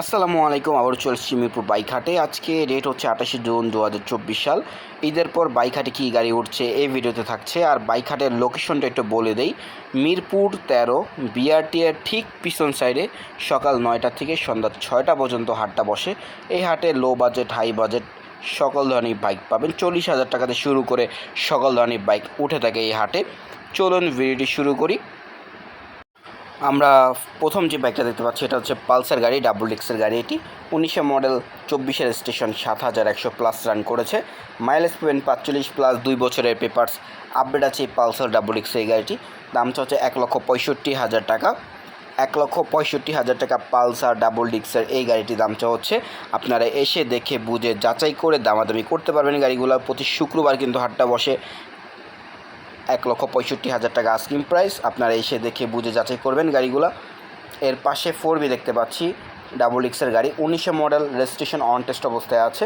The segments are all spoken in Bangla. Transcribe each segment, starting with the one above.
আসসালামু আলাইকুম আবার চলছি মিরপুর বাইক হাটে আজকে ডেট হচ্ছে আঠাশে জুন দু হাজার চব্বিশ সাল। ঈদের পর বাইক হাটে কী গাড়ি উঠছে এই ভিডিওতে থাকছে। আর বাইক হাটের লোকেশনটা একটু বলে দেই। মিরপুর তেরো বিআরটিএর ঠিক পিছন সাইডে সকাল নয়টা থেকে সন্ধ্যা ছয়টা পর্যন্ত হাটটা বসে। এই হাটে লো বাজেট হাই বাজেট সকল ধরনের বাইক পাবেন। চল্লিশ হাজার টাকাতে শুরু করে সকল ধরনের বাইক উঠে থাকে এই হাটে। চলুন ভিডিওটি শুরু করি। আমরা প্রথম যে বাইকটা দেখতে পাচ্ছি, এটা হচ্ছে পালসার গাড়ি, ডাবল ডিক্সের গাড়ি এটি। উনিশে মডেল, চব্বিশের স্টেশন সাত হাজার একশো প্লাস রান করেছে। মাইলেজ পাবেন পাঁচচল্লিশ প্লাস দুই বছরের পেপার্স আপডেট আছে পালসার, ডাবল ডিক্সের এই গাড়িটি। দামটা হচ্ছে এক লক্ষ পঁয়ষট্টি হাজার টাকা। এক লক্ষ পঁয়ষট্টি হাজার টাকা পালসার, ডাবল ডিক্সের এই গাড়িটির দামটা হচ্ছে আপনারা এসে দেখে, বুঝে, যাচাই করে দামাদামি করতে পারবেন গাড়িগুলো। প্রতি শুক্রবার কিন্তু হাটটা বসে। এক লক্ষ পঁয়ষট্টি হাজার টাকা আস্কিং প্রাইস আপনারা এসে দেখে বুঝে যাচাই করবেন গাড়িগুলো। এর পাশে ফোর বি দেখতে পাচ্ছি ডাবল এক্সের গাড়ি। উনিশশো মডেল রেজিস্ট্রেশন অন টেস্ট অবস্থায় আছে।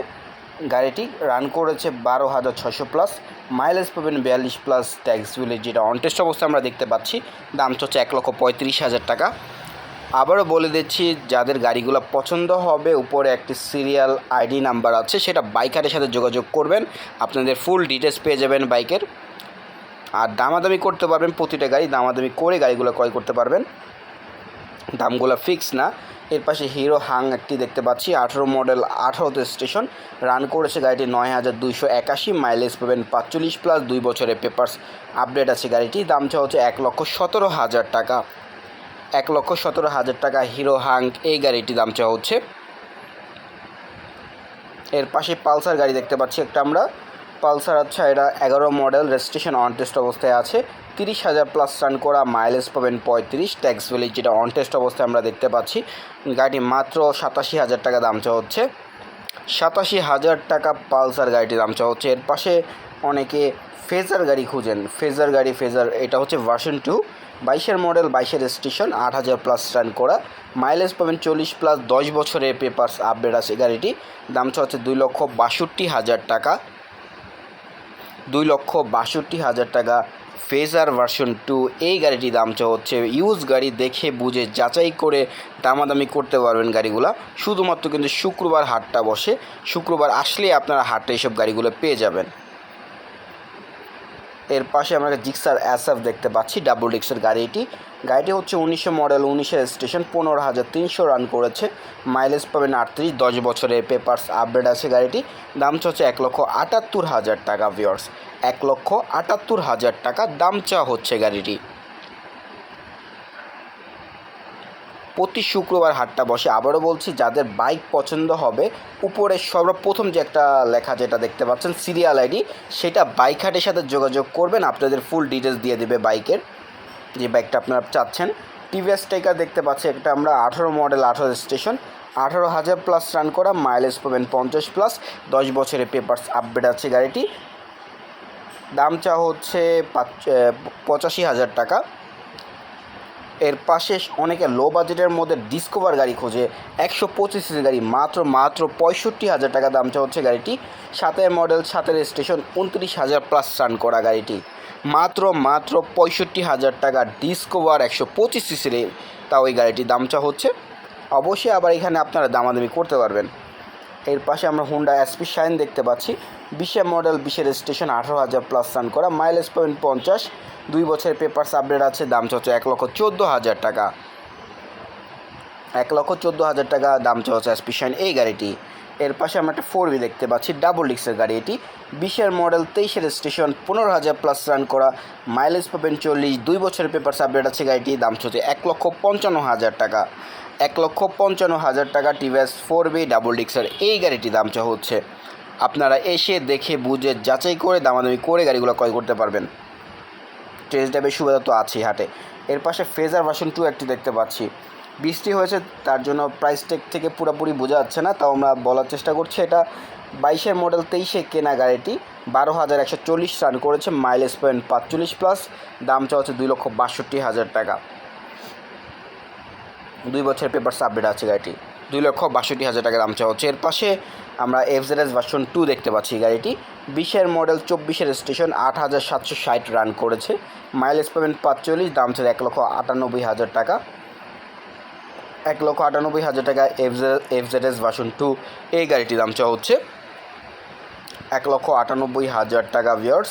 গাড়িটি রান করেছে বারো হাজার ছশো প্লাস মাইলেজ পাবেন বিয়াল্লিশ প্লাস ট্যাক্স ভিলেজ যেটা অন টেস্ট অবস্থায় আমরা দেখতে পাচ্ছি। দাম হচ্ছে এক লক্ষ পঁয়ত্রিশ হাজার টাকা। আবারও বলে দিচ্ছি, যাদের গাড়িগুলো পছন্দ হবে, উপরে একটি সিরিয়াল আইডি নাম্বার আছে, সেটা বাইকারের সাথে যোগাযোগ করবেন। আপনাদের ফুল ডিটেলস পেয়ে যাবেন বাইকের আর দামাদামি করতে পারবেন প্রতিটা গাড়ি, দামাদামি করে গাড়িগুলো ক্রয় করতে পারবেন। দামগুলো ফিক্স না। এর পাশে হিরো হাং একটি দেখতে পাচ্ছি, আঠেরো মডেল আঠারোতে স্টেশন রান করেছে গাড়িটি নয় হাজার দুইশো একাশি মাইলেজ পাবেন পাঁচচল্লিশ প্লাস দুই বছরের পেপার্স আপডেট আছে গাড়িটি দামটা হচ্ছে এক লক্ষ সতেরো হাজার টাকা। এক লক্ষ সতেরো হাজার টাকা হিরো হাং এই গাড়িটি দামটা হচ্ছে। এর পাশে পালসার গাড়ি দেখতে পাচ্ছি একটা আমরা। পালসার আচ্ছা এটা এগারো মডেল, রেজিস্ট্রেশন অন টেস্ট অবস্থায় আছে। তিরিশ হাজার প্লাস রান করা মাইলেজ পাবেন পঁয়ত্রিশ ট্যাক্স ভ্যালি যেটা অন টেস্ট অবস্থায় আমরা দেখতে পাচ্ছি। গাড়ি মাত্র সাতাশি হাজার টাকা দাম চাওয়া হচ্ছে। সাতাশি হাজার টাকা পালসার গাড়িটির দাম চাওয়া হচ্ছে। এর পাশে অনেকে ফেজার গাড়ি খুঁজেন। ফেজার গাড়ি ফেজার এটা হচ্ছে ভার্সন টু বাইশের মডেল বাইশের স্টেশন আট হাজার প্লাস রান করা। মাইলেজ পাবেন চল্লিশ প্লাস দশ বছরের পেপার্স আপডেট আছে গাড়িটি। দাম হচ্ছে দুই লক্ষ বাষট্টি হাজার টাকা। দুই লক্ষ বাষট্টি হাজার টাকা। ফেজার ভার্সন টু এই গাড়িটির দাম দামটা হচ্ছে ইউজ গাড়ি দেখে বুঝে যাচাই করে দামাদামি করতে পারবেন গাড়িগুলো। শুধুমাত্র কিন্তু শুক্রবার হাটটা বসে, শুক্রবার আসলে আপনারা হাটে এইসব গাড়িগুলো পেয়ে যাবেন। এর পাশে আমরা জিক্সার অ্যাসএফ দেখতে পাচ্ছি, ডাবল ডিক্সের গাড়ি এটি। গাড়িটি হচ্ছে উনিশশো মডেল, উনিশের স্টেশন, পনেরো হাজার তিনশো রান করেছে। মাইলেজ পাবেন আটত্রিশ, দশ বছরের পেপার্স আপডেট আছে গাড়িটি। দাম হচ্ছে এক লক্ষ আটাত্তর হাজার টাকা ভিওর্স এক লক্ষ আটাত্তর হাজার টাকা দাম চা হচ্ছে গাড়িটি। প্রতি শুক্রবার হাটটা বসে। আবারও বলছি, যাদের বাইক পছন্দ হবে, উপরে সর্বপ্রথম যে একটা লেখা যেটা দেখতে পাচ্ছেন, সিরিয়াল আইডি, সেটা বাইক হাটের সাথে যোগাযোগ করবেন। আপনাদের ফুল ডিটেলস দিয়ে দেবে বাইকের, যে বাইকটা আপনারা চাচ্ছেন। টিভিএস টাইকার দেখতে পাচ্ছি, একটা আমরা আঠারো মডেল, আঠারো স্টেশন, আঠারো হাজার প্লাস রান করা, মাইলেজ পাবেন পঞ্চাশ প্লাস, দশ বছরের পেপার্স আপডেট আছে গাড়িটি। দাম চা হচ্ছে পাঁচ পঁচাশি হাজার টাকা। এর পাশে অনেকে লো বাজেটের মধ্যে ডিসকভার গাড়ি খোঁজে। একশো পঁচিশ গাড়ি, মাত্র মাত্র পঁয়ষট্টি হাজার টাকা দাম চা হচ্ছে গাড়িটি। সাতের মডেল সাতের স্টেশন উনত্রিশ হাজার প্লাস রান করা গাড়িটি। মাত্র মাত্র পঁয়ষট্টি হাজার টাকা ডিসকভার একশো পঁচিশ সিসির তা ওই গাড়িটির দাম চা হচ্ছে। অবশ্যই আবার এখানে আপনারা দামাদামি করতে পারবেন। এর পাশে আমরা হুন্ডা এসপি শাইন দেখতে পাচ্ছি। বিশে মডেল বিশে রেজিস্ট্রেশন আঠারো হাজার প্লাস রান করা। মাইলেজ পয়েন্ট পঞ্চাশ। দুই বছরের পেপারস আপডেট আছে। দাম চলছে এক লক্ষ চোদ্দ হাজার টাকা। এক লক্ষ চোদ্দ হাজার টাকা দাম চলছে এসপি শাইন এই গাড়িটি। এর পাশে আমরা একটা ফোর বি দেখতে পাচ্ছি ডাবল ডিক্সের গাড়ি এটি। বিশের মডেল তেইশের স্টেশন পনেরো হাজার প্লাস রান করা মাইলেজ পাবেন চল্লিশ, দুই বছরের পেপার আপডেট আছে গাড়িটি, দাম চলছে এক লক্ষ পঞ্চান্ন হাজার টাকা। এক লক্ষ পঞ্চান্ন হাজার টাকা টিভিএস ফোর বি ডাবল ডিক্সের এই গাড়িটি দাম চা হচ্ছে। আপনারা এসে দেখে, বুঝে, যাচাই করে, দামাদামি করে গাড়িগুলো ক্রয় করতে পারবেন। টেস্ট ড্রাইভের সুবিধা তো আছেই হাটে। এর পাশে ফেজার ভার্সন টু একটি দেখতে পাচ্ছি। বৃষ্টি হয়েছে, তার জন্য প্রাইস টেক থেকে পুরোপুরি বোঝা যাচ্ছে না, তাও আমরা বলার চেষ্টা করছি। এটা বাইশের মডেল তেইশে কেনা গাড়িটি, বারো হাজার একশো চল্লিশ রান করেছে মাইলেজ পয়েন্ট পাঁচচল্লিশ প্লাস দাম চা হচ্ছে দুই লক্ষ বাষট্টি হাজার টাকা। দুই বছরের পেপার আপডেট আছে গাড়িটি, দুই লক্ষ বাষট্টি হাজার টাকা দাম চাওয়া হচ্ছে। এর পাশে আমরা এফজেডএস ভার্সন টু দেখতে পাচ্ছি গাড়িটি, বিশের মডেল চব্বিশের স্টেশন আট হাজার সাতশো ষাট রান করেছে মাইলেজ পাবেন পাঁচচল্লিশ, দাম ছিল এক লক্ষ আটানব্বই হাজার টাকা। এক লক্ষ আটানব্বই হাজার টাকা F Z S version two এই গাড়িটির দাম চাওয়া হচ্ছে। এক লক্ষ আটানব্বই হাজার টাকা ভিওর্স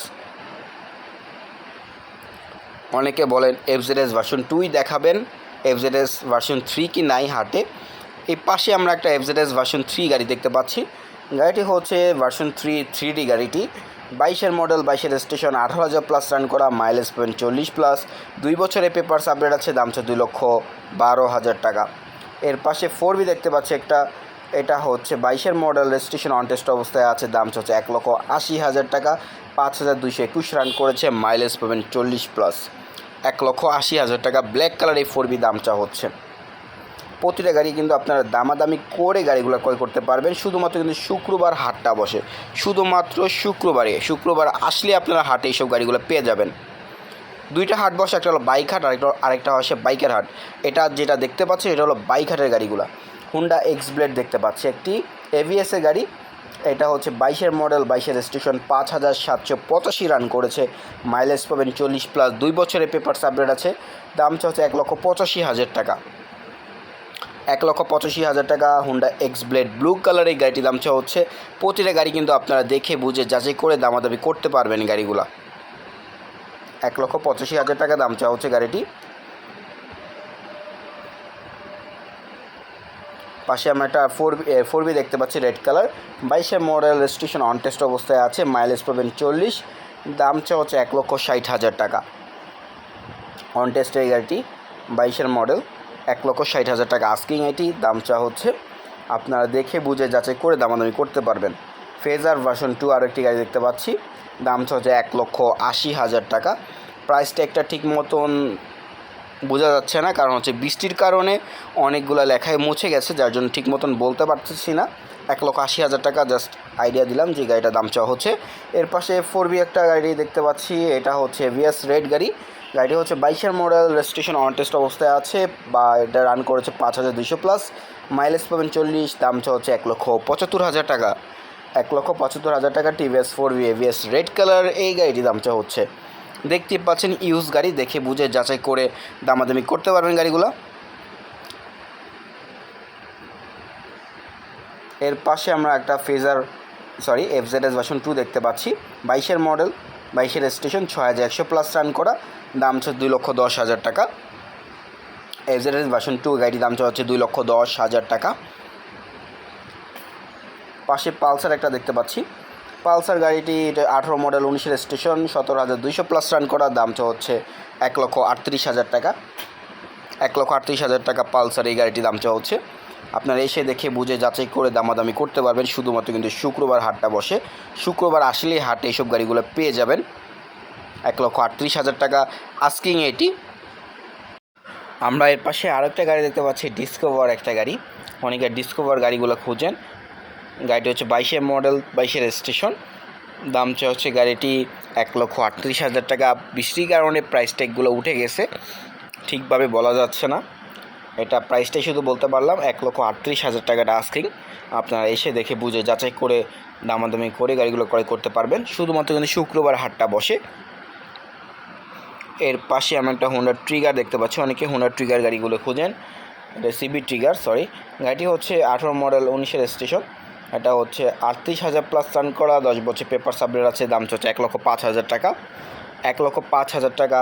অনেকে বলেন এফজেডএস ভার্সন টুই দেখাবেন। এফজেডএস ভার্সন থ্রি কি নাই হাটে? এই পাশে আমরা একটা এফজেডএস ভার্সন থ্রি গাড়ি দেখতে পাচ্ছি। গাড়িটি হচ্ছে ভার্সন থ্রি থ্রি ডি গাড়িটি। বাইশের মডেল বাইশের স্টেশন আঠারো হাজার প্লাস রান করা মাইলেজ পয়েন্ট চল্লিশ প্লাস দুই বছরের পেপার আপডেট আছে, দাম দুই লক্ষ বারো হাজার টাকা। এর পাশে ফোর বি দেখতে পাচ্ছি একটা, এটা হচ্ছে বাইশের মডেল রেজিস্ট্রেশন অন টেস্ট অবস্থায় আছে, দাম হচ্ছে এক লক্ষ আশি হাজার টাকা, পাঁচ হাজার দুইশো একুশ রান করেছে মাইলেজ পাবেন চল্লিশ প্লাস এক লক্ষ আশি হাজার টাকা ব্ল্যাক কালার এই ফোর বি দামটা হচ্ছে। প্রতিটা গাড়ি কিন্তু আপনারা দামাদামি করে গাড়িগুলো ক্রয় করতে পারবেন, শুধুমাত্র কিন্তু শুক্রবার হাটটা বসে। শুধুমাত্র শুক্রবারে, শুক্রবার আসলে আপনারা হাটে এইসব গাড়িগুলো পেয়ে যাবেন। দুইটা হাট বসে, একটা হলো বাইক হাট, আরেকটা আরেকটা হচ্ছে বাইকের হাট। এটা যেটা দেখতে পাচ্ছি, এটা হলো বাইক হাটের গাড়িগুলো। হুন্ডা এক্স ব্লেড দেখতে পাচ্ছি একটি। এভিএসের গাড়ি। এটা হচ্ছে বাইশের মডেল, বাইশের স্টেশন পাঁচ হাজার সাতশো পঁচাশি রান করেছে। মাইলেজ পাবেন চল্লিশ প্লাস দুই বছরের পেপার আপডেট আছে। দামটা হচ্ছে এক লক্ষ পঁচাশি হাজার টাকা। এক লক্ষ পঁচাশি হাজার টাকা হুন্ডা এক্স ব্লেড ব্লু কালারের এই গাড়িটির দাম চাওয়া হচ্ছে প্রতিটা গাড়ি কিন্তু আপনারা দেখে, বুঝে, যাচাই করে দামাদামি করতে পারবেন গাড়িগুলা। এক লক্ষ পঁচাশি হাজার টাকা দাম চাওয়া হচ্ছে গাড়িটি। পাশে আমরা একটা ফোর ফোর বি দেখতে পাচ্ছি রেড কালার বাইশের মডেল রেজিস্ট্রেশন অন টেস্ট অবস্থায় আছে মাইলেজ পাবেন চল্লিশ, দাম চাওয়া হচ্ছে এক লক্ষ ষাট হাজার টাকা। অন টেস্ট এই গাড়িটি, বাইশের মডেল এক লক্ষ ষাট হাজার টাকা। আস্কিং এটি দাম চাওয়া হচ্ছে, আপনারা দেখে বুঝে যাচাই করে দামাদামি করতে পারবেন। ফেজার ভার্সন টু আর একটি গাড়ি দেখতে পাচ্ছি। দাম চাওয়া হচ্ছে এক লক্ষ আশি হাজার টাকা। প্রাইসটা একটা ঠিক মতন বোঝা যাচ্ছে না, কারণ হচ্ছে বৃষ্টির কারণে অনেকগুলো লেখায় মুছে গেছে, যার জন্য ঠিক মতন বলতে পারতেছি না। এক লক্ষ আশি হাজার টাকা জাস্ট আইডিয়া দিলাম যে গাড়িটার দাম চাওয়া হচ্ছে। এর পাশে ফোর বি একটা গাড়ি দেখতে পাচ্ছি, এটা হচ্ছে ভিএস রেড গাড়ি। গাড়িটি হচ্ছে বাইশের মডেল রেজিস্ট্রেশন অন টেস্ট অবস্থায় আছে, বা এটা রান করেছে পাঁচ হাজার দুশো প্লাস মাইলেজ পাবেন চল্লিশ, দাম হচ্ছে এক লক্ষ পঁচাত্তর হাজার টাকা। এক লক্ষ পঁচাত্তর হাজার টাকা TVS four V ABS red colour এই গাড়িটির দাম চাওয়া হচ্ছে। দেখতে পাচ্ছেন ইউজ গাড়ি দেখে বুঝে যাচাই করে দামাদামি করতে পারবেন গাড়িগুলো। এর পাশে আমরা একটা Fazer sorry FZS version two দেখতে পাচ্ছি। বাইশের মডেল বাইশের স্টেশন ছ হাজার একশো প্লাস রান করা, দাম হচ্ছে দুই লক্ষ দশ হাজার টাকা। এফজেডএস ভার্সন টু গাড়ির দাম হচ্ছে দুই লক্ষ দশ হাজার টাকা। পাশে পালসার একটা দেখতে পাচ্ছি। পালসার গাড়িটি এটা আঠেরো মডেল, উনিশের স্টেশন, সতেরো হাজার দুইশো প্লাস রান করা দামটা হচ্ছে এক লক্ষ আটত্রিশ হাজার টাকা। এক লক্ষ আটত্রিশ হাজার টাকা পালসার এই গাড়িটির দামটা হচ্ছে। আপনারা এসে দেখে বুঝে যাচাই করে দামাদামি করতে পারবেন। শুধুমাত্র কিন্তু শুক্রবার হাটটা বসে। শুক্রবার আসলেই হাটে এইসব গাড়িগুলো পেয়ে যাবেন। এক লক্ষ আটত্রিশ হাজার টাকা আস্কিং এটি। আমরা এর পাশে আরেকটা গাড়ি দেখতে পাচ্ছি, ডিসকভার একটা গাড়ি। অনেকে ডিসকভার গাড়িগুলো খুঁজেন। গাড়িটি হচ্ছে বাইশের মডেল বাইশের স্টেশন দামটা হচ্ছে গাড়িটি এক লক্ষ আটত্রিশ হাজার টাকা। বৃষ্টির কারণে প্রাইস ট্যাগগুলো উঠে গেছে। ঠিকভাবে বলা যাচ্ছে না। এটা প্রাইসটাই শুধু বলতে পারলাম, এক লক্ষ আটত্রিশ হাজার টাকাটা আস্কিং আপনারা এসে দেখে বুঝে যাচাই করে, দামাদামি করে গাড়িগুলো ক্রয় করতে পারবেন। শুধুমাত্র কিন্তু শুক্রবার হাটটা বসে। এর পাশে আমি একটা হোন্ডার ট্রিগার দেখতে পাচ্ছি। অনেকে হোন্ডার ট্রিগার গাড়িগুলো খুঁজেন। এটা সিবি ট্রিগার সরি গাড়িটি হচ্ছে আঠেরো মডেল উনিশের স্টেশন এটা হচ্ছে আটত্রিশ হাজার প্লাস রান করা, দশ বছর পেপার সাবলেট আছে, দাম হচ্ছে এক লক্ষ পাঁচ হাজার টাকা। এক লক্ষ পাঁচ হাজার টাকা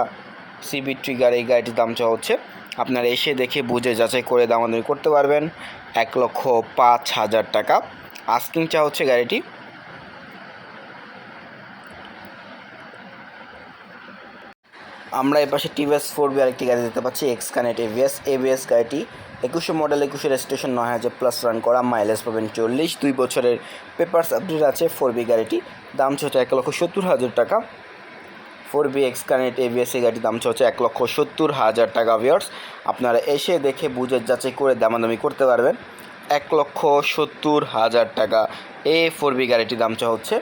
সিবি ট্রিগার এই গাড়িটির দাম চাওয়া হচ্ছে। আপনারা এসে দেখে বুঝে যাচাই করে দাম দামাদামি করতে পারবেন এক লক্ষ পাঁচ হাজার টাকা। আস্কিং চা হচ্ছে গাড়িটি। আমরা এর পাশে টিভিএস ফোর বি আরেকটি গাড়ি দেখতে পাচ্ছি এক্স কানেক্ট এভিএস এভিএস গাড়িটি। একুশে মডেল একুশে রেজিস্ট্রেশন নয় হাজার প্লাস রান করা মাইলেজ পাবেন চল্লিশ। দুই বছরের পেপারস আপডেট আছে ফোর বি গাড়িটি। দাম হচ্ছে এক লক্ষ সত্তর হাজার টাকা। Four V X connect ABS এই গাড়ির দাম হচ্ছে এক লক্ষ সত্তর হাজার টাকা ভিওর্স আপনারা এসে দেখে, বুঝে, যাচাই করে, দামাদামি করতে পারবেন। এক লক্ষ সত্তর হাজার টাকা। এ ফোর বি গাড়িটির দামটা হচ্ছে।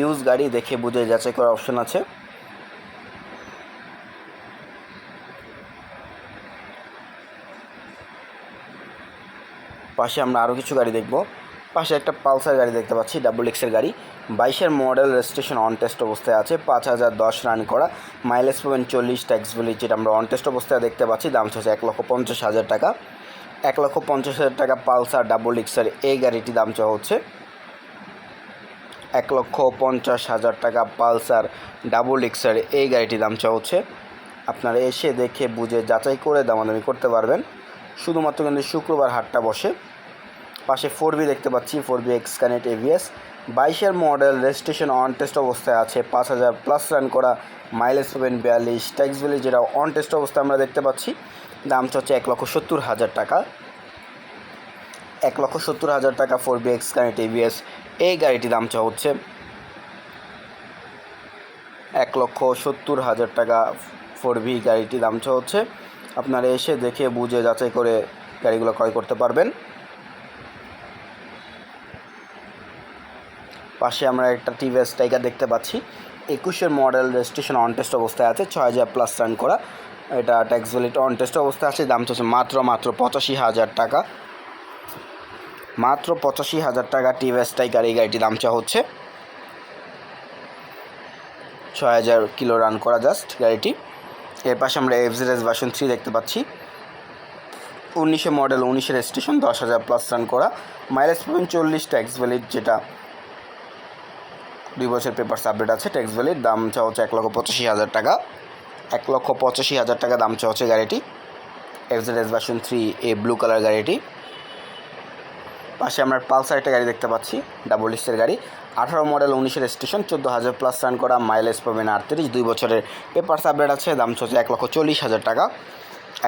ইউজ গাড়ি দেখে, বুঝে, যাচাই করার অপশন আছে। পাশে আমরা আরও কিছু গাড়ি দেখব। পাশে একটা পালসার গাড়ি দেখতে পাচ্ছি ডাবল এক্সের গাড়ি। বাইশের মডেল রেজিস্ট্রেশন অন টেস্ট অবস্থায় আছে, পাঁচ হাজার দশ রান করা। মাইলেজ পাবেন চল্লিশ ট্যাক্স ভ্যালি যেটা আমরা অন টেস্ট অবস্থায় দেখতে পাচ্ছি, দাম চলছে এক লক্ষ পঞ্চাশ হাজার টাকা। এক লক্ষ পঞ্চাশ হাজার টাকা পালসার ডাবল এক্সের এই গাড়িটি দাম চাওয়া হচ্ছে। এক লক্ষ পঞ্চাশ হাজার টাকা পালসার ডাবল এক্সের এই গাড়িটি দাম চাওয়া হচ্ছে। আপনারা এসে দেখে, বুঝে, যাচাই করে দামাদামি করতে পারবেন। শুধুমাত্র কিন্তু শুক্রবার হাটটা বসে। পাশে ফোর বি দেখতে পাচ্ছি, four V X connect ABS বাইশের মডেল রেজিস্ট্রেশন অন টেস্ট অবস্থায় আছে, পাঁচ হাজার প্লাস রান করা মাইলেজ পাবেন বিয়াল্লিশ ট্যাক্স ভ্যালি যেটা অন টেস্ট অবস্থায় আমরা দেখতে পাচ্ছি, দাম হচ্ছে এক লক্ষ সত্তর হাজার টাকা। এক লক্ষ সত্তর হাজার টাকা four V X connect ABS এই গাড়িটি দাম চা হচ্ছে এক লক্ষ সত্তর হাজার টাকা। ফোর ভি গাড়িটি দাম চা হচ্ছে। আপনারা এসে দেখে, বুঝে, যাচাই করে গাড়িগুলো ক্রয় করতে পারবেন। পাশে আমরা একটা টিভিএস টাইগার দেখতে পাচ্ছি। একুশের মডেল রেজিস্ট্রেশন অন টেস্ট অবস্থায় আছে, ছয় হাজার প্লাস রান করা। এটা ট্যাক্স ভ্যালিট অন টেস্ট অবস্থায় আছে, দাম চলছে মাত্র মাত্র পঁচাশি হাজার টাকা। মাত্র পঁচাশি হাজার টাকা টিভিএস টাইগার এই গাড়িটি দাম চা হচ্ছে। ছয় হাজার কিলো রান করা জাস্ট গাড়িটি। এর পাশে আমরা এফজেরেস ভার্সন থ্রি দেখতে পাচ্ছি। উনিশে মডেল উনিশের স্টেশন দশ হাজার প্লাস রান করা। মাইলেজ পাবেন চল্লিশ ট্যাক্স ভ্যালিড যেটা দুই বছর পেপারস আপডেট আছে ট্যাক্স ভ্যালির দাম চা হচ্ছে এক লক্ষ পঁচাশি হাজার টাকা। এক লক্ষ পঁচাশি হাজার টাকা দাম চা হচ্ছে গাড়িটি। FZS version three a blue colour গাড়িটি। পাশে আমরা পালসার একটা গাড়ি দেখতে পাচ্ছি ডাবল ডিস্কের গাড়ি। আঠারো মডেল উনিশের স্টেশন চোদ্দ হাজার প্লাস রান করা মাইলেজ পাবেন আটত্রিশ। দুই বছরের পেপারস আপডেট আছে, দাম হচ্ছে এক লক্ষ চল্লিশ হাজার টাকা।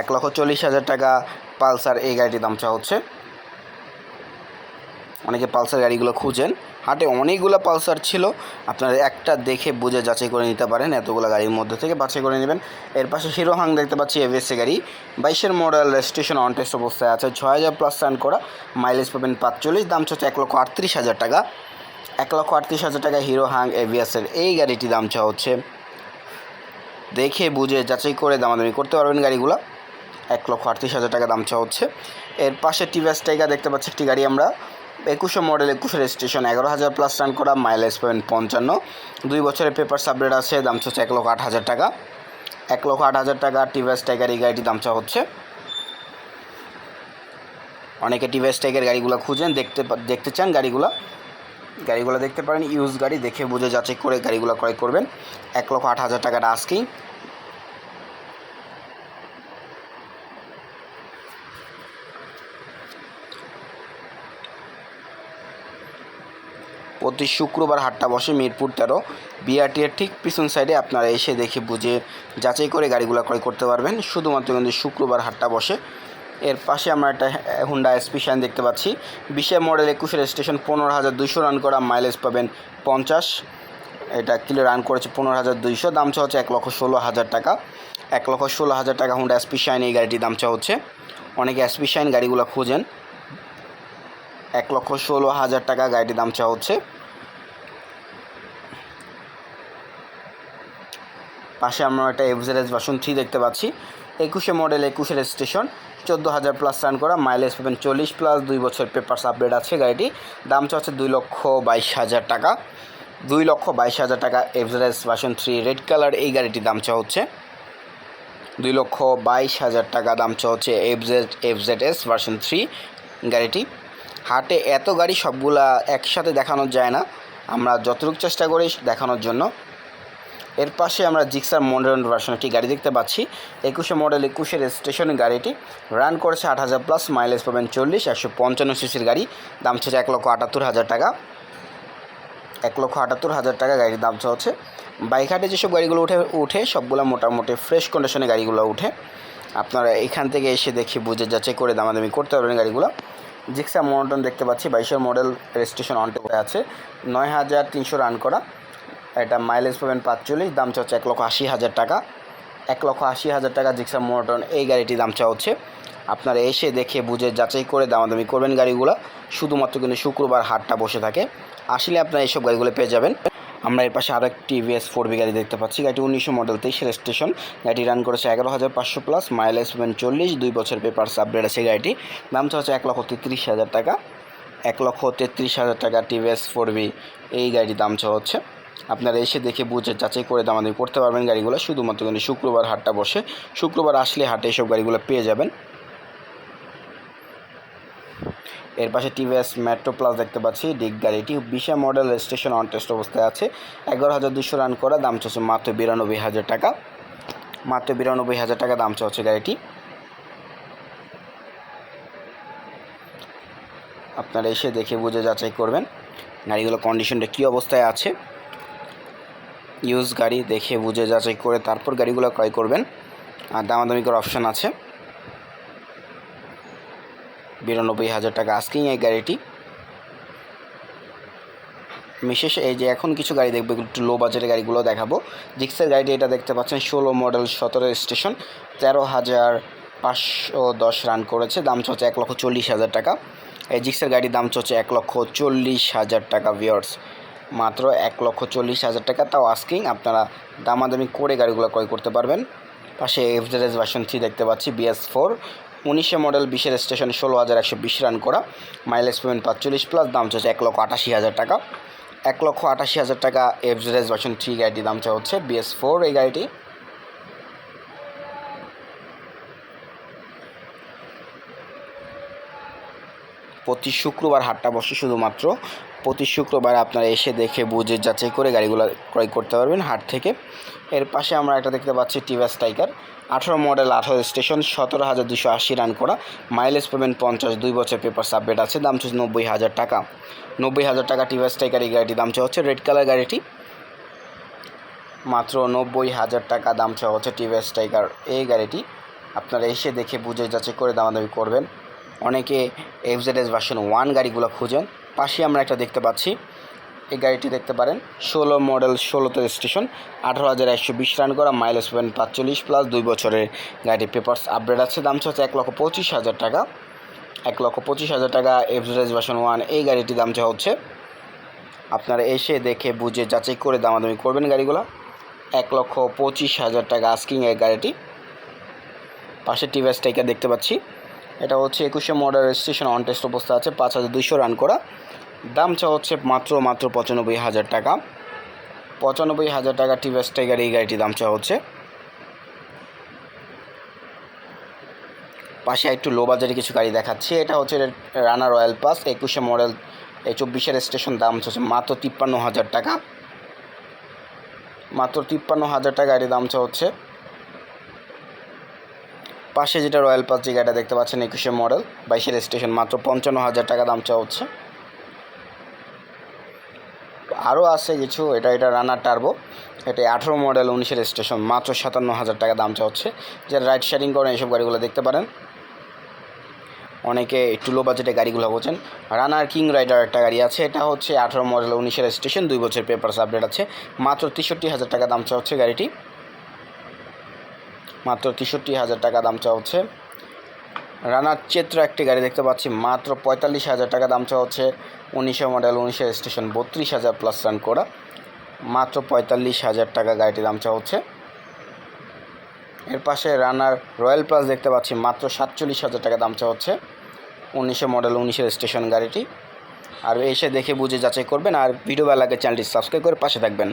এক লক্ষ চল্লিশ হাজার টাকা পালসার এই গাড়িটির দাম চা হচ্ছে। অনেকে পালসার গাড়িগুলো খুঁজেন। হাটে অনেকগুলো পালসার ছিল। আপনারা একটা দেখে বুঝে যাচাই করে নিতে পারেন, এতগুলো গাড়ির মধ্যে থেকে বাছাই করে নেবেন। এর পাশে হিরো হাং দেখতে পাচ্ছি এভিএসএ গাড়ি। বাইশের মডেল রেজিস্ট্রেশন অন টেস্ট অবস্থায় আছে ছয় হাজার প্লাস রান করা। মাইলেজ পাবেন পাঁচচল্লিশ, দাম হচ্ছে এক লক্ষ আটত্রিশ হাজার টাকা। এক লক্ষ আটত্রিশ হাজার টাকা হিরো হাং এভিএসের এই গাড়িটি দাম চা হচ্ছে। দেখে বুঝে যাচাই করে দামাদামি করতে পারবেন গাড়িগুলো। এক লক্ষ আটত্রিশ হাজার টাকা দাম চা হচ্ছে। এর পাশে টিভিএস টাইগার দেখতে পাচ্ছি, একটি গাড়ি আমরা। একুশে মডেল, একুশে রেজিস্ট্রেশন এগারো হাজার প্লাস রান করা মাইলেজ পাবেন পঞ্চান্ন। দুই বছরের পেপার সাবডেট আছে, দাম হচ্ছে এক লক্ষ আট হাজার টাকা। এক লক্ষ আট হাজার টাকা টিভিএস টাইগার এই গাড়িটির দাম চা হচ্ছে। অনেকে টিভিএস টাইগার গাড়িগুলো খুঁজেন, দেখতে দেখতে চান গাড়িগুলো। গাড়িগুলো দেখতে পারেন ইউজ গাড়ি দেখে বুঝে যাচাই করে গাড়িগুলো ক্রয় করবেন। এক লক্ষ আট হাজার টাকাটা আজকেই প্রতি শুক্রবার হাটটা বসে মিরপুর তেরো বিআরটি এর ঠিক পিছন সাইডে আপনারা এসে দেখে বুঝে যাচাই করে গাড়িগুলো ক্রয় করতে পারবেন। শুধুমাত্র কিন্তু শুক্রবার হাটটা বসে। এর পাশে আমরা একটা হুন্ডা এসপি শাইন দেখতে পাচ্ছি। বিশে মডেল একুশের স্টেশন পনেরো হাজার দুইশো রান করা মাইলেজ পাবেন পঞ্চাশ। এটা কিলো রান করেছে পনেরো হাজার দুইশো, দাম চা হচ্ছে এক লক্ষ ষোলো হাজার টাকা। এক লক্ষ ষোলো হাজার টাকা হুন্ডা এসপি শাইন এই গাড়িটির দাম চা হচ্ছে। অনেকে এসপি শাইন গাড়িগুলো খুঁজেন। এক লক্ষ ষোলো হাজার টাকা গাড়িটির দাম চা হচ্ছে। পাশে আমরা একটা এভারেজ ভার্সন থ্রি দেখতে পাচ্ছি। একুশে মডেল একুশের স্টেশন চোদ্দ হাজার প্লাস রান করা মাইলেজ পাবেন চল্লিশ প্লাস দুই বছর পেপারস আপডেট আছে গাড়িটি। দাম হচ্ছে দুই লক্ষ বাইশ হাজার টাকা। দুই লক্ষ বাইশ হাজার টাকা এভারেজ ভার্সন থ্রি রেড কালার এই গাড়িটির দাম চা হচ্ছে। দুই লক্ষ বাইশ হাজার টাকা দাম চা হচ্ছে FZ FZ S version three গাড়িটি। হাটে এত গাড়ি সবগুলা একসাথে দেখানো যায় না। আমরা যতটুকু চেষ্টা করি দেখানোর জন্য। এর পাশে আমরা জিক্সার মডার্ন ভার্সন একটি গাড়ি দেখতে পাচ্ছি। একুশে মডেল, একুশের স্টেশনের গাড়িটি। রান করেছে আট হাজার প্লাস, মাইলেজ পাবেন চল্লিশ, একশো পঞ্চান্ন সিসির গাড়ি। দাম হচ্ছে এক লক্ষ আটাত্তর হাজার টাকা। এক লক্ষ আটাত্তর হাজার টাকা গাড়ির দাম হচ্ছে বাইক হাটে যেসব গাড়িগুলো উঠে উঠে সবগুলো মোটামুটি ফ্রেশ কন্ডিশনে গাড়িগুলো উঠে। আপনারা এখান থেকে এসে দেখে বুঝে যাচাই করে দামাদামি করতে পারবেন গাড়িগুলো। জিক্সা মনোটন দেখতে পাচ্ছি, বাইশের মডেল রেজিস্ট্রেশন অন আছে। নয় হাজার তিনশো রান করা। এটা মাইলেজ পাবেন পাঁচচল্লিশ, দাম চা হচ্ছে এক লক্ষ আশি হাজার টাকা। এক লক্ষ আশি হাজার টাকা জিক্সা মোটন এই গাড়িটির দাম চা আপনারা এসে দেখে, বুঝে, যাচাই করে দামাদামি করবেন গাড়িগুলো। শুধুমাত্র কিন্তু শুক্রবার হাটটা বসে থাকে। আসলে আপনারা এইসব গাড়িগুলো পেয়ে যাবেন। আমরা এর পাশে আরও একটি টিভিএস ফোর বি গাড়ি দেখতে পাচ্ছি। গাড়িটি উনিশশো মডেল তেইশের স্টেশন গাড়িটি রান করেছে এগারো হাজার পাঁচশো প্লাস মাইলেজ পাবেন চল্লিশ, দুই বছর পেপারস আপডেট আছে গাড়িটি। দাম হচ্ছে এক লক্ষ তেত্রিশ হাজার টাকা। এক লক্ষ তেত্রিশ হাজার টাকা টিভিএস ফোর বি এই গাড়ির দাম হচ্ছে আপনারা এসে দেখে বুঝে যাচাই করে দামাদামি করতে পারবেন গাড়িগুলো। শুধুমাত্র কিন্তু শুক্রবার হাটটা বসে। শুক্রবার আসলে হাটে এসব গাড়িগুলো পেয়ে যাবেন। এর পাশে টিভিএস মেট্রো প্লাস দেখতে পাচ্ছি, ডিগ গাড়িটি বিশা মডেল রেজিস্ট্রেশন অন টেস্ট অবস্থায় আছে। এগারো হাজার দুশো রান করা, দাম চলছে মাত্র বিরানব্বই হাজার টাকা। মাত্র বিরানব্বই হাজার টাকা দাম চলছে গাড়িটি। আপনারা এসে দেখে বুঝে যাচাই করবেন গাড়িগুলো কন্ডিশনটা কী অবস্থায় আছে। ইউজ গাড়ি দেখে বুঝে যাচাই করে তারপর গাড়িগুলো ক্রয় করবেন। আর দামাদামি করার অপশান আছে। বিরানব্বই হাজার টাকা। আজকেই এই গাড়িটি। বিশেষ এই যে এখন কিছু গাড়ি দেখব, একটু লো বাজেটের গাড়িগুলো দেখাবো। জিক্সের গাড়িটি এটা দেখতে পাচ্ছেন, ষোলো মডেল সতেরো স্টেশন তেরো হাজার পাঁচশো দশ রান করেছে, দাম চলছে এক লক্ষ চল্লিশ হাজার টাকা। এই জিক্সের গাড়ির দাম চলছে এক লক্ষ চল্লিশ হাজার টাকা ভিওর্স মাত্র এক লক্ষ চল্লিশ হাজার টাকা, তাও আস্কিং আপনারা দামাদামি করে গাড়িগুলো ক্রয় করতে পারবেন। পাশে এফজেডএস ভার্সন থ্রি দেখতে পাচ্ছি বিএস ফোর উনিশে মডেল বিশের স্টেশন ষোলো হাজার একশো বিশ রান করা। মাইলেজ পেমেন্ট পাঁচচল্লিশ প্লাস দাম চলছে এক লক্ষ আটাশি হাজার টাকা। এক লক্ষ আটাশি হাজার টাকা এফজেডএস ভার্সন থ্রি গাড়িটির দাম চা হচ্ছে বিএস ফোর এই গাড়িটি। প্রতি শুক্রবার হাটটা বসে শুধুমাত্র প্রতি শুক্রবার আপনারা এসে দেখে, বুঝে, যাচাই করে গাড়িগুলো ক্রয় করতে পারবেন হাট থেকে। এর পাশে আমরা একটা দেখতে পাচ্ছি টিভিএস টাইগার। আঠেরো মডেল, আঠারো স্টেশন, সতেরো হাজার দুশো আশি রান করা। মাইলেজ পেমেন্ট পঞ্চাশ, দুই বছর পেপার সাবমিট আছে, দাম হচ্ছে নব্বই হাজার টাকা। নব্বই হাজার টাকা টিভিএস টাইগার এই গাড়িটির দাম হচ্ছে রেড কালার গাড়িটি। মাত্র নব্বই হাজার টাকা দাম চাওয়া হচ্ছে টিভিএস টাইগার এই গাড়িটি। আপনারা এসে দেখে, বুঝে, যাচাই করে দামাদামি করবেন। অনেকে এফজেডএস ভার্সন ওয়ান গাড়িগুলো খুঁজেন। পাশে আমরা একটা দেখতে পাচ্ছি। এই গাড়িটি দেখতে পারেন। ষোলো মডেল ষোলোতে স্টেশন, আঠারো হাজার একশো বিশ রান করা মাইলেজ পেবেন পাঁচচল্লিশ প্লাস দুই বছরের গাড়ির পেপার্স আপডেট আছে। দাম হচ্ছে এক লক্ষ পঁচিশ হাজার টাকা। এক লক্ষ পঁচিশ হাজার টাকা এফজেডএস ভার্সন ওয়ান এই গাড়িটির দাম চাওয়া হচ্ছে। আপনারা এসে দেখে বুঝে যাচাই করে দামাদামি করবেন গাড়িগুলো। এক লক্ষ পঁচিশ হাজার টাকা আস্কিং এই গাড়িটি। পাশে টিভিএস টাইকার দেখতে পাচ্ছি। এটা হচ্ছে একুশে মডেল রেজিস্ট্রেশন অন টেস্ট অবস্থা আছে, পাঁচ হাজার দুইশো রান করা। দাম চা হচ্ছে মাত্র মাত্র পঁচানব্বই হাজার টাকা। পঁচানব্বই হাজার টাকা টিভিএস টাইগার এই গাড়িটির দাম চা হচ্ছে। পাশে একটু লো বাজারে কিছু গাড়ি দেখাচ্ছি। এটা হচ্ছে রানা রয়্যাল পাস একুশে মডেল এই চব্বিশের স্টেশন দাম হচ্ছে মাত্র তিপ্পান্ন হাজার টাকা। মাত্র তিপ্পান্ন হাজার টাকা গাড়ির দাম চা হচ্ছে। পাশে যেটা রয়্যাল পাস যে গাড়িটা দেখতে পাচ্ছেন, একুশে মডেল বাইশের স্টেশন মাত্র পঞ্চান্ন হাজার টাকা দাম চাওয়া হচ্ছে। আরও আছে কিছু, এটা এটা রানার টার্বো এটা আঠেরো মডেল উনিশের স্টেশন মাত্র সাতান্ন হাজার টাকা দাম চাওয়া হচ্ছে যারা রাইড শেয়ারিং করেন, এইসব গাড়িগুলো দেখতে পারেন। অনেকে একটু লো বাজেটে গাড়িগুলো বোঝেন রানার কিং রাইডার একটা গাড়ি আছে, এটা হচ্ছে আঠেরো মডেল উনিশের স্টেশন দুই বছর পেপারস আপডেট আছে। মাত্র তেষট্টি হাজার টাকা দাম চাওয়া হচ্ছে গাড়িটি। মাত্র তেষট্টি হাজার টাকা দাম চাচ্ছে। রানার চিত্র একটি গাড়ি দেখতে পাচ্ছি, মাত্র পঁয়তাল্লিশ হাজার টাকা দাম চাওয়া হচ্ছে উনিশশো মডেল উনিশের স্টেশন বত্রিশ হাজার প্লাস রান করা মাত্র পঁয়তাল্লিশ হাজার টাকা গাড়িটির দাম চাওয়া হচ্ছে। এর পাশে রানার রয়্যাল প্লাস দেখতে পাচ্ছি, মাত্র সাতচল্লিশ হাজার টাকা দাম চাওয়া হচ্ছে উনিশশো মডেল উনিশের স্টেশন গাড়িটি। আর এসে দেখে বুঝে যাচাই করবেন, আর ভিডিও ভালো লাগে চ্যানেলটি সাবস্ক্রাইব করে পাশে থাকবেন।